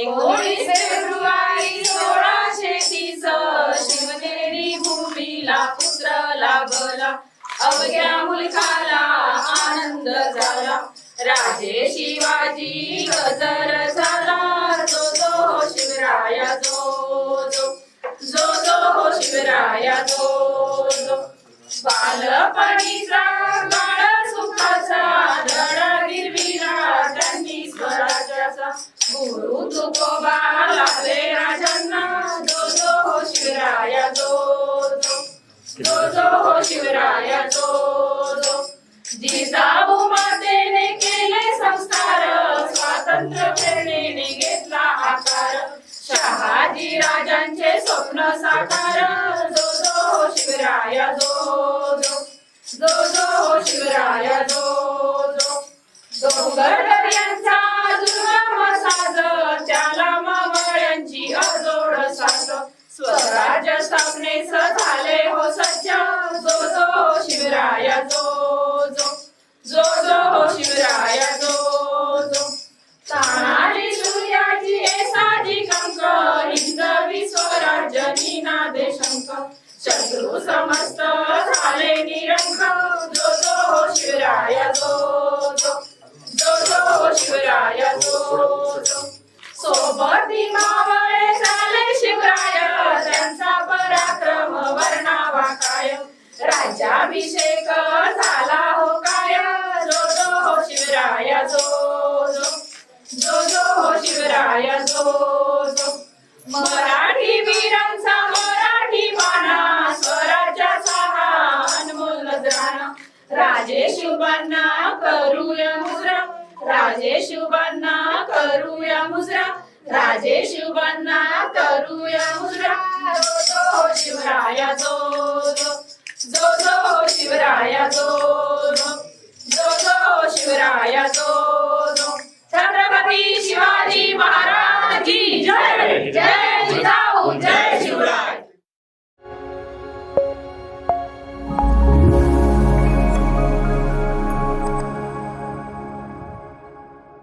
एकोणीस फेब्रुवारी सोळाशे तीस शिवनेरी भूमीला पुत्र लाभला. अवघ्या मुलखाला आनंद झाला. राजे शिवाजी गजर झाला. जो जो शिवराया जो जो. जो जो शिवराया जो जो. बालपणीचा काळ सुखाचा धडा गिरवी जिजाऊ मातेने केले संस्कार स्वातंत्र्य प्रेरणेने घेतला आकार. शहाजी राजांचे स्वप्न साकार. जो जो शिवराय शिवराया जो जो. जो जो शिवराय शिवराया जो. जो डोंगर यांचा दुर्गम साज त्याला मावळ्यांची अजोड साथ स्वराज्य स्थापनेस झाले हो सज्ज. जो जो शिवराय जो. शत्रू समस्त झाले निरंक जो जो शिवराय शिवराया जो जो. जो जो शिवराय शिवराया जो जो. सोबती मावळे झाले शिवराय. त्यांचा पराक्रम वर्णावा काय राज्याभिषेक झाला हो काय जो जो शिवराय जो जो. जो जो हो शिवराया जो जो शुभांना करूया मुजरा. राजे शुभांना करूया मुजरा. राजे शुभांना करूया मुजरा.